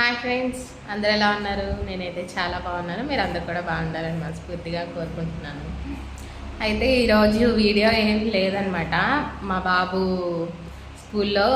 Hi friends అందరు ఎలా ఉన్నారు? నేనైతే చాలా బాగున్నాను. మీరు అందరు కూడా బాగుండాలని మనస్ఫూర్తిగా కోరుకుంటున్నాను. అయితే ఈరోజు వీడియో ఏం లేదనమాట. మా బాబు స్కూల్లో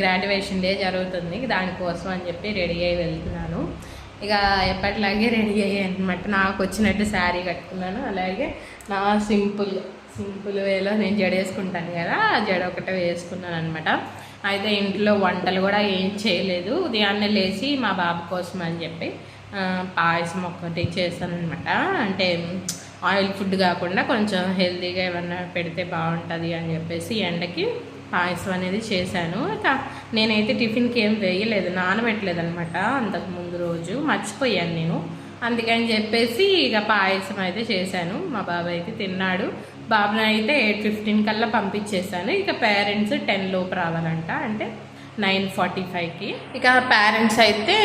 గ్రాడ్యుయేషన్ డే జరుగుతుంది. దానికోసం అని చెప్పి రెడీ అయ్యి వెళ్తున్నాను. ఇక ఎప్పటిలాగే రెడీ అయ్యాయి అనమాట. నాకు వచ్చినట్టు శారీ కట్టుకున్నాను. అలాగే నా సింపుల్ సింపుల్ వేలో నేను జడ వేసుకుంటాను కదా. జడ ఒకటే వేసుకున్నాను అనమాట. అయితే ఇంట్లో వంటలు కూడా ఏం చేయలేదు. ఉదయాన్నే లేచి మా బాబు కోసం అని చెప్పి పాయసం ఒక్కటి చేశాను అనమాట అంటే ఆయిల్ ఫుడ్ కాకుండా కొంచెం హెల్తీగా ఏమన్నా పెడితే బాగుంటుంది అని చెప్పేసి ఎండకి పాయసం అనేది చేశాను. నేనైతే టిఫిన్కి ఏం వేయలేదు నానబెట్టలేదు అనమాట అంతకు ముందు రోజు. మర్చిపోయాను నేను. అందుకని చెప్పేసి ఇక పాయసం అయితే చేశాను. మా బాబాయ్ అయితే తిన్నాడు. బాబుని అయితే ఎయిట్ ఫిఫ్టీన్ కల్లా పంపించేశాను. ఇక పేరెంట్స్ టెన్ లోపు రావాలంట. అంటే నైన్ ఫార్టీ ఫైవ్కి ఇక పేరెంట్స్ అయితే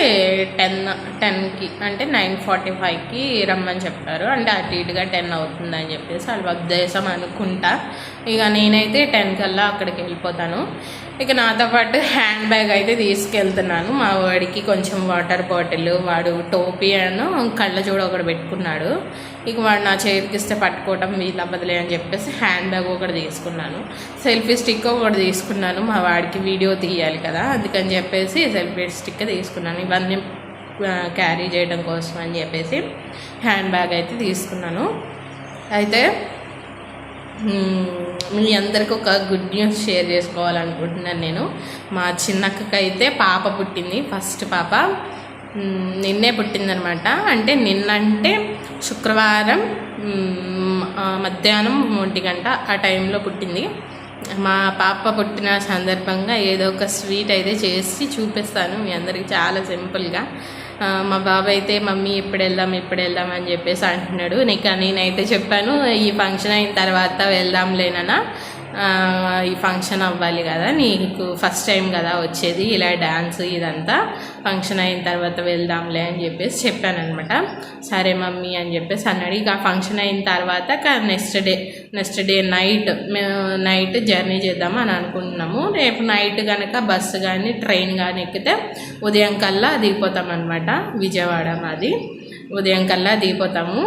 టెన్ టెన్కి అంటే నైన్ ఫార్టీ ఫైవ్కి రమ్మని చెప్పారు. అంటే అటు ఇటుగా టెన్ అవుతుందని చెప్పేసి వాళ్ళ ఉద్దేశం అనుకుంటా. ఇక నేనైతే టెన్ కల్లా అక్కడికి వెళ్ళిపోతాను. ఇక నాతో పాటు హ్యాండ్ బ్యాగ్ అయితే తీసుకెళ్తున్నాను. మా వాడికి కొంచెం వాటర్ బాటిల్ వాడు టోపీ అను కళ్ళజోడ ఒకటి పెట్టుకున్నాడు. ఇక వాడు నా చేతికిస్తే పట్టుకోవటం ఇలా అవ్వదులే అని చెప్పేసి హ్యాండ్ బ్యాగ్ ఒకటి తీసుకున్నాను. సెల్ఫీ స్టిక్ ఒకటి తీసుకున్నాను. మా వాడికి వీడియో తీయాలి కదా అందుకని చెప్పేసి సెల్ఫీ స్టిక్ తీసుకున్నాను. ఇవన్నీ క్యారీ చేయడం కోసం అని చెప్పేసి హ్యాండ్ బ్యాగ్ అయితే తీసుకున్నాను. అయితే మీ అందరికి ఒక గుడ్ న్యూస్ షేర్ చేసుకోవాలనుకుంటున్నాను నేను. మా చిన్నక్కకైతే అయితే పాప పుట్టింది ఫస్ట్ పాప. నిన్నే పుట్టిందనమాట. అంటే నిన్నంటే శుక్రవారం మధ్యాహ్నం ఒంటి గంట ఆ టైంలో పుట్టింది. మా పాప పుట్టిన సందర్భంగా ఏదో ఒక స్వీట్ అయితే చేసి చూపిస్తాను మీ అందరికి చాలా సింపుల్గా. మా బాబు అయితే మమ్మీ ఇప్పుడు వెళ్దాం ఇప్పుడు వెళ్దాం అని చెప్పేసి అంటున్నాడు. నీకు నేనైతే చెప్పాను ఈ ఫంక్షన్ అయిన తర్వాత వెళ్దాంలేనన్నా ఈ ఫంక్షన్ అవ్వాలి కదా నీకు ఫస్ట్ టైం కదా వచ్చేది ఇలా డ్యాన్స్ ఇదంతా ఫంక్షన్ అయిన తర్వాత వెళ్దాంలే అని చెప్పేసి చెప్పానమాట సరే మమ్మీ అని చెప్పేసి అన్నాడు. ఇక ఫంక్షన్ అయిన తర్వాత next day next day night మేము నైట్ జర్నీ చేద్దాం అని అనుకుంటున్నాము. రేపు నైట్ కనుక బస్సు కానీ ట్రైన్ కానీ ఎక్కితే ఉదయం కల్లా దిగిపోతాం అనమాట విజయవాడ మాది. ఉదయం కల్లా దిగిపోతాము.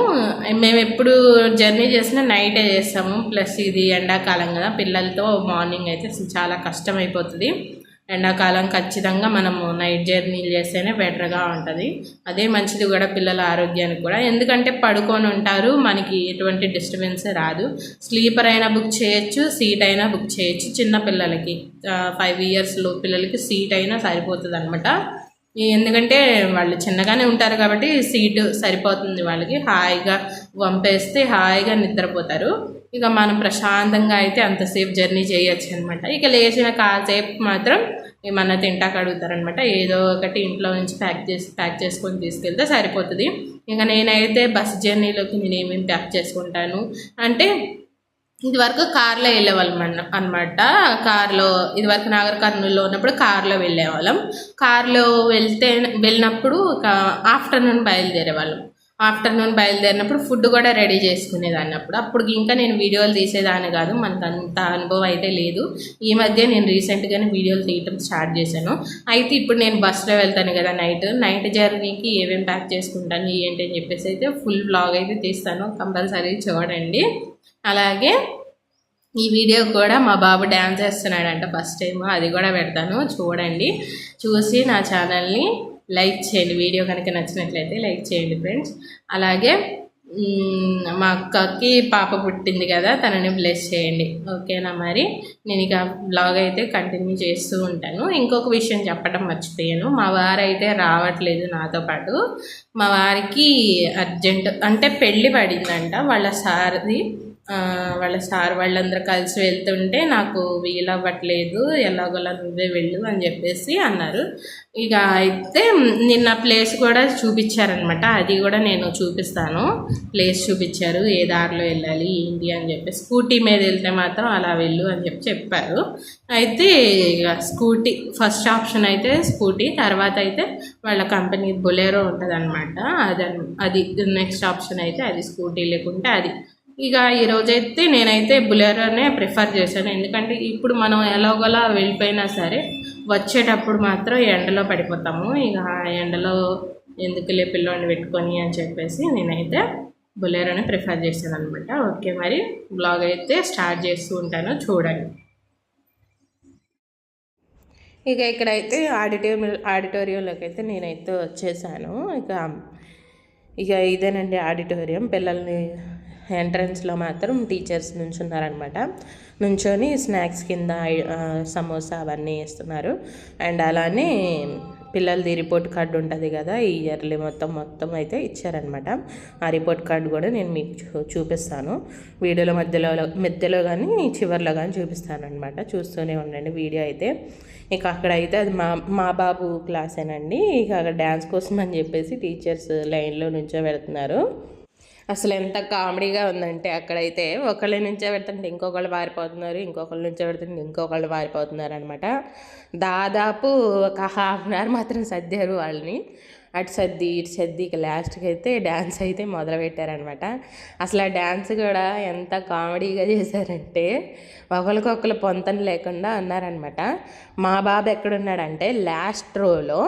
మేము ఎప్పుడు జర్నీ చేసినా నైటే చేస్తాము. ప్లస్ ఇది ఎండాకాలం కదా పిల్లలతో మార్నింగ్ అయితే అసలు చాలా కష్టం అయిపోతుంది ఎండాకాలం ఖచ్చితంగా మనము నైట్ జర్నీలు చేస్తేనే బెటర్గా ఉంటుంది. అదే మంచిది కూడా పిల్లల ఆరోగ్యానికి కూడా. ఎందుకంటే పడుకొని ఉంటారు మనకి ఎటువంటి డిస్టర్బెన్స్ రాదు. స్లీపర్ అయినా బుక్ చేయొచ్చు సీట్ అయినా బుక్ చేయొచ్చు చిన్న పిల్లలకి. ఫైవ్ ఇయర్స్లో పిల్లలకి సీట్ అయినా సరిపోతుంది అనమాట ఎందుకంటే వాళ్ళు చిన్నగానే ఉంటారు కాబట్టి సీటు సరిపోతుంది వాళ్ళకి. హాయిగా వంపేస్తే హాయిగా నిద్రపోతారు. ఇక మనం ప్రశాంతంగా అయితే అంతసేపు జర్నీ చేయొచ్చు అనమాట ఇక లేచిన కాసేపు మాత్రం ఏమన్నా తింటాక అడుగుతారనమాట ఏదో ఒకటి ఇంట్లో నుంచి ప్యాక్ చేసి ప్యాక్ చేసుకొని తీసుకెళ్తే సరిపోతుంది. ఇంకా నేనైతే బస్ జర్నీలోకి నేను ఏమేమి ప్యాక్ చేసుకుంటాను అంటే ఇదివరకు కార్లో వెళ్ళేవాళ్ళం అన్న అనమాట కార్లో ఇదివరకు నాగర్ కర్నూలులో ఉన్నప్పుడు కార్లో వెళ్ళేవాళ్ళం. కార్లో వెళ్తే వెళ్ళినప్పుడు ఒక ఆఫ్టర్నూన్ బయలుదేరేవాళ్ళం. ఆఫ్టర్నూన్ బయలుదేరినప్పుడు ఫుడ్ కూడా రెడీ చేసుకునేదాన్ని అప్పుడు అప్పుడు ఇంకా నేను వీడియోలు తీసేదాన్ని కాదు మనకు అంత అనుభవం అయితే లేదు. ఈ మధ్య నేను రీసెంట్గానే వీడియోలు తీయటం స్టార్ట్ చేశాను. అయితే ఇప్పుడు నేను బస్లో వెళ్తాను కదా నైట్. నైట్ జర్నీకి ఏమేమి ప్యాక్ చేసుకుంటాను ఏంటి అని చెప్పేసి అయితే ఫుల్ బ్లాగ్ అయితే తీస్తాను కంపల్సరీ చూడండి. అలాగే ఈ వీడియో కూడా మా బాబు డ్యాన్స్ చేస్తున్నాడంట ఫస్ట్ టైం అది కూడా పెడతాను చూడండి. చూసి నా ఛానల్ని లైక్ చేయండి. వీడియో కనుక నచ్చినట్లయితే లైక్ చేయండి ఫ్రెండ్స్. అలాగే మా అక్కకి పాప పుట్టింది కదా తనని బ్లెస్ చేయండి. ఓకేనా మరి? నేను ఇక బ్లాగ్ అయితే కంటిన్యూ చేస్తూ ఉంటాను. ఇంకొక విషయం చెప్పడం మర్చిపోయాను. మా వారైతే రావట్లేదు నాతో పాటు. మా వారికి అర్జెంట్ అంటే పెళ్ళి పడిందంట. వాళ్ళ సార్ది వాళ్ళ సార్ వాళ్ళందరూ కలిసి వెళ్తుంటే నాకు వీలవ్వట్లేదు ఎలాగోలా నువ్వే వెళ్ళు అని చెప్పేసి అన్నారు. ఇక అయితే నిన్న ప్లేస్ కూడా చూపించారనమాట అది కూడా నేను చూపిస్తాను. ప్లేస్ చూపించారు ఏ దారిలో వెళ్ళాలి ఏంటి అని చెప్పి స్కూటీ మీద వెళ్తే మాత్రం అలా వెళ్ళు అని చెప్పి చెప్పారు. అయితే ఇక స్కూటీ ఫస్ట్ ఆప్షన్ అయితే స్కూటీ తర్వాత అయితే వాళ్ళ కంపెనీ బొలేరో ఉంటుంది అనమాట అది అది నెక్స్ట్ ఆప్షన్ అయితే అది స్కూటీ లేకుంటే అది. ఇక ఈరోజైతే నేనైతే బులెరోనే ప్రిఫర్ చేశాను. ఎందుకంటే ఇప్పుడు మనం ఎలాగోలా వెళ్ళిపోయినా సరే వచ్చేటప్పుడు మాత్రం ఎండలో పడిపోతాము. ఇక ఆ ఎండలో ఎందుకులే పిల్లోని పెట్టుకొని అని చెప్పేసి నేనైతే బులెరోనే ప్రిఫర్ చేశాను అనమాట ఓకే మరి బ్లాగ్ అయితే స్టార్ట్ చేస్తూ ఉంటాను. చూడండి. ఇక ఇక్కడైతే ఆడిటోరియం ఆడిటోరియంలోకి అయితే నేనైతే వచ్చేసాను. ఇక ఇక ఇదేనండి ఆడిటోరియం. పిల్లల్ని ఎంట్రన్స్లో మాత్రం టీచర్స్ నుంచున్నారనమాట నుంచొని స్నాక్స్ కింద సమోసా అవన్నీ ఇస్తున్నారు అండ్ అలానే పిల్లలది రిపోర్ట్ కార్డు ఉంటుంది కదా ఈ ఇయర్లీ మొత్తం మొత్తం అయితే ఇచ్చారనమాట ఆ రిపోర్ట్ కార్డు కూడా నేను మీకు చూ చూపిస్తాను. వీడియోలో మధ్యలో మధ్యలో కానీ చివరిలో కానీ చూపిస్తాను అనమాట చూస్తూనే ఉండండి వీడియో అయితే. ఇక అక్కడ అయితే అది మా మా బాబు క్లాసేనండి. ఇక అక్కడ డ్యాన్స్ కోసం అని చెప్పేసి టీచర్స్ లైన్లో నుంచో పెడుతున్నారు అసలు ఎంత కామెడీగా ఉందంటే అక్కడైతే ఒకళ్ళ నుంచే పెడుతుంటే ఇంకొకళ్ళు పారిపోతున్నారు ఇంకొకళ్ళ నుంచే పెడుతుంటే ఇంకొకళ్ళు పారిపోతున్నారు అనమాట దాదాపు ఒక హాఫ్ అన్ అవర్ మాత్రం సర్దారు వాళ్ళని. అటు సర్ది ఇటు సర్ది ఇక లాస్ట్కి అయితే డ్యాన్స్ అయితే మొదలుపెట్టారనమాట అసలు ఆ డ్యాన్స్ కూడా ఎంత కామెడీగా చేశారంటే ఒకరికొకరు పొంతన లేకుండా అన్నారనమాట మా బాబు ఎక్కడున్నాడంటే లాస్ట్ రోలో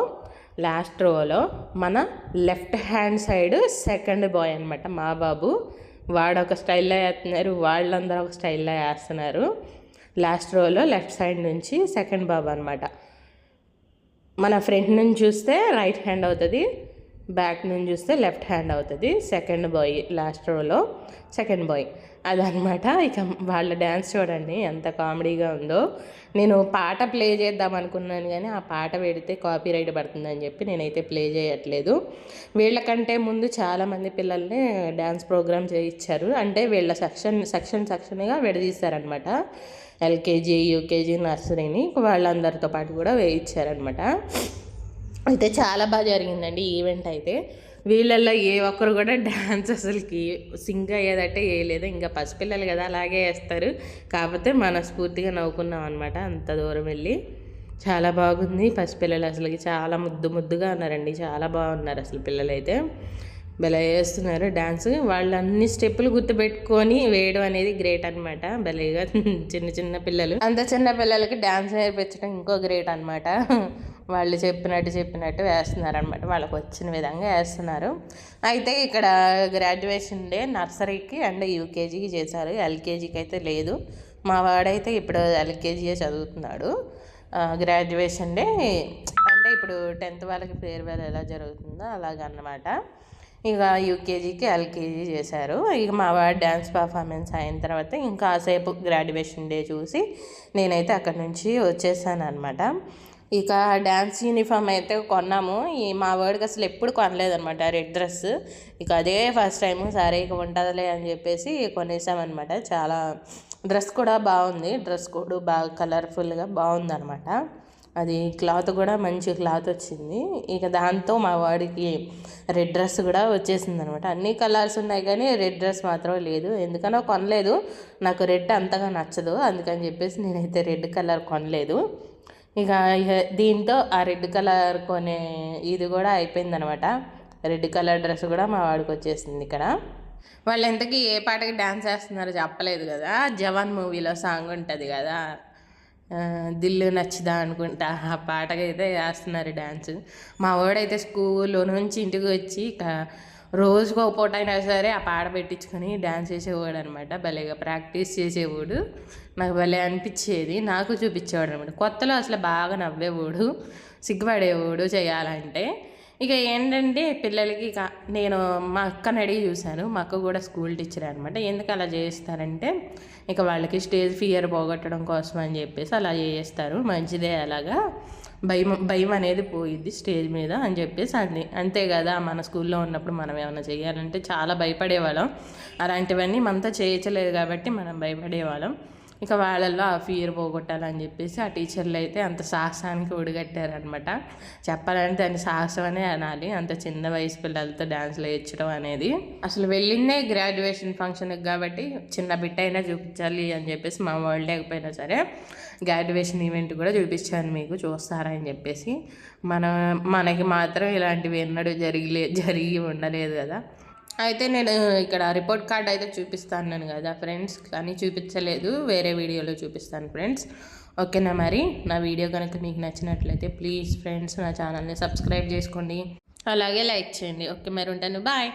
లాస్ట్ రోలో మన left hand side second boy అనమాట మా బాబు. వాడు ఒక స్టైల్లో వేస్తున్నారు వాళ్ళందరూ ఒక స్టైల్లో వేస్తున్నారు. లాస్ట్ రోలో లెఫ్ట్ సైడ్ నుంచి సెకండ్ బాబు అనమాట మన ఫ్రంట్ నుంచి చూస్తే రైట్ హ్యాండ్ అవుతుంది బ్యాక్ నుంచి చూస్తే లెఫ్ట్ హ్యాండ్ అవుతుంది. సెకండ్ బాయ్ లాస్ట్ రోలో సెకండ్ బాయ్. అదనమాట. ఇక వాళ్ళ డ్యాన్స్ చూడండి ఎంత కామెడీగా ఉందో. నేను పాట ప్లే చేద్దాం అనుకున్నాను కానీ ఆ పాట పెడితే కాపీ రైట్ పడుతుందని చెప్పి నేనైతే ప్లే చేయట్లేదు. వీళ్ళకంటే ముందు చాలామంది పిల్లల్ని డ్యాన్స్ ప్రోగ్రామ్ చేయించారు. అంటే వీళ్ళ సెక్షన్ సెక్షన్ సెక్షన్గా విడదీశారనమాట. ఎల్కేజీ యూకేజీ నర్సరీని. వాళ్ళందరితో పాటు కూడా వేయించారనమాట. అయితే చాలా బాగా జరిగిందండి ఈవెంట్ అయితే. వీళ్ళల్లో ఏ ఒక్కరు కూడా డ్యాన్స్ అసలుకి సింగ్ అయ్యేదంటే వేయలేదు. ఇంకా పసిపిల్లలు కదా అలాగే వేస్తారు. కాకపోతే మనస్ఫూర్తిగా నవ్వుకున్నాం అనమాట అంత దూరం వెళ్ళి. చాలా బాగుంది. పసిపిల్లలు అసలుకి చాలా ముద్దు ముద్దుగా ఉన్నారండి. చాలా బాగున్నారు అసలు పిల్లలైతే. భలే వేస్తున్నారు డ్యాన్స్ వాళ్ళు అన్ని స్టెప్పులు గుర్తుపెట్టుకొని వేయడం అనేది గ్రేట్ అనమాట భలేగా చిన్న చిన్న పిల్లలు. అంత చిన్న పిల్లలకి డ్యాన్స్ నేర్పించడం ఇంకో గ్రేట్ అనమాట వాళ్ళు చెప్పినట్టు చెప్పినట్టు వేస్తున్నారు అనమాట వాళ్ళకి వచ్చిన విధంగా వేస్తున్నారు. అయితే ఇక్కడ గ్రాడ్యుయేషన్ డే నర్సరీకి అండ్ యూకేజీకి చేశారు. ఎల్కేజీకి అయితే లేదు. మా వాడైతే ఇప్పుడు ఎల్కేజీయే చదువుతున్నాడు. గ్రాడ్యుయేషన్ డే అంటే ఇప్పుడు టెన్త్ వాళ్ళకి ఫేర్వెల్ ఎలా జరుగుతుందో అలాగన్నమాట. ఇక యూకేజీకి ఎల్కేజీ చేశారు. ఇక మా వాడు డ్యాన్స్ పర్ఫార్మెన్స్ అయిన తర్వాత ఇంకా కాసేపు గ్రాడ్యుయేషన్ డే చూసి నేనైతే అక్కడి నుంచి వచ్చేసాను అనమాట ఇక డ్యాన్స్ యూనిఫామ్ అయితే కొన్నాము. ఈ మా వాడికి అసలు ఎప్పుడు కొనలేదనమాట రెడ్ డ్రెస్. ఇక అదే ఫస్ట్ టైం సరే ఇక ఉంటుందిలే అని చెప్పేసి కొనేసామన్నమాట. చాలా డ్రెస్ కూడా బాగుంది. డ్రెస్ కూడా బాగా కలర్ఫుల్గా బాగుందనమాట అది క్లాత్ కూడా మంచి క్లాత్ వచ్చింది. ఇక దాంతో మా వాడికి రెడ్ డ్రెస్ కూడా వచ్చేసింది అనమాట అన్ని కలర్స్ ఉన్నాయి కానీ రెడ్ డ్రెస్ మాత్రం లేదు. ఎందుకనో కొనలేదు. నాకు రెడ్ అంతగా నచ్చదు. అందుకని చెప్పేసి నేనైతే రెడ్ కలర్ కొనలేదు. ఇక ఇక దీంతో ఆ రెడ్ కలర్ కొనే ఇది కూడా అయిపోయిందనమాట. రెడ్ కలర్ డ్రెస్ కూడా మా వాడికి వచ్చేసింది ఇక్కడ. వాళ్ళు ఎంతకీ ఏ పాటకి డ్యాన్స్ వేస్తున్నారో చెప్పలేదు కదా. జవాన్ మూవీలో సాంగ్ ఉంటుంది కదా. దిల్లు నచ్చుదా అనుకుంటా ఆ పాటకైతే వేస్తున్నారు డ్యాన్స్ మా వాడైతే స్కూల్లో నుంచి ఇంటికి వచ్చి ఇక రోజుకు ఒక పూట అయినా సరే ఆ పాట పెట్టించుకొని డ్యాన్స్ చేసేవాడు అనమాట భలేగా ప్రాక్టీస్ చేసేవాడు. నాకు భలే అనిపించేది. నాకు చూపించేవాడు అనమాట కొత్తలో అసలు బాగా నవ్వేవాడు. సిగ్గుపడేవాడు చేయాలంటే. ఇక ఏంటంటే పిల్లలకి నేను మా అక్కని అడిగి చూశాను. మా అక్క కూడా స్కూల్ టీచర్ అనమాట ఎందుకు అలా చేస్తారంటే ఇక వాళ్ళకి స్టేజ్ ఫియర్ పోగొట్టడం కోసం అని చెప్పేసి అలా చేస్తారు. మంచిదే అలాగా. భయం భయం అనేది పోయిద్ది స్టేజ్ మీద అని చెప్పేసి అంది. అంతే కదా మన స్కూల్లో ఉన్నప్పుడు మనం ఏమైనా చేయాలంటే చాలా భయపడేవాళ్ళం. అలాంటివన్నీ మనతో చేయించలేదు కాబట్టి మనం భయపడేవాళ్ళం. ఇక వాళ్ళల్లో ఆ ఫియర్ పోగొట్టాలని చెప్పేసి ఆ టీచర్లు అయితే అంత సాహసానికి ఒడిగట్టారనమాట చెప్పాలంటే దాన్ని సాహసం అనే అనాలి. అంత చిన్న వయసు పిల్లలతో డ్యాన్స్లు వేయించడం అనేది. అసలు వెళ్ళిందే గ్రాడ్యుయేషన్ ఫంక్షన్కి కాబట్టి చిన్న బిట్ అయినా చూపించాలి అని చెప్పేసి మా వాళ్ళు లేకపోయినా సరే గ్రాడ్యుయేషన్ ఈవెంట్ కూడా చూపించాను మీకు చూస్తారా అని చెప్పేసి. మన మనకి మాత్రం ఇలాంటివి ఎన్నడూ జరిగిలే జరిగి ఉండలేదు కదా. అయితే నేను ఇక్కడ రిపోర్ట్ కార్డ్ అయితే చూపిస్తాను కదా ఫ్రెండ్స్ కానీ చూపించలేదు వేరే వీడియోలో చూపిస్తాను ఫ్రెండ్స్. ఓకేనా మరి? నా వీడియో కనుక మీకు నచ్చినట్లయితే ప్లీజ్ ఫ్రెండ్స్ నా ఛానల్ని సబ్స్క్రైబ్ చేసుకోండి. అలాగే లైక్ చేయండి. ఓకే మరి ఉంటాను. బాయ్.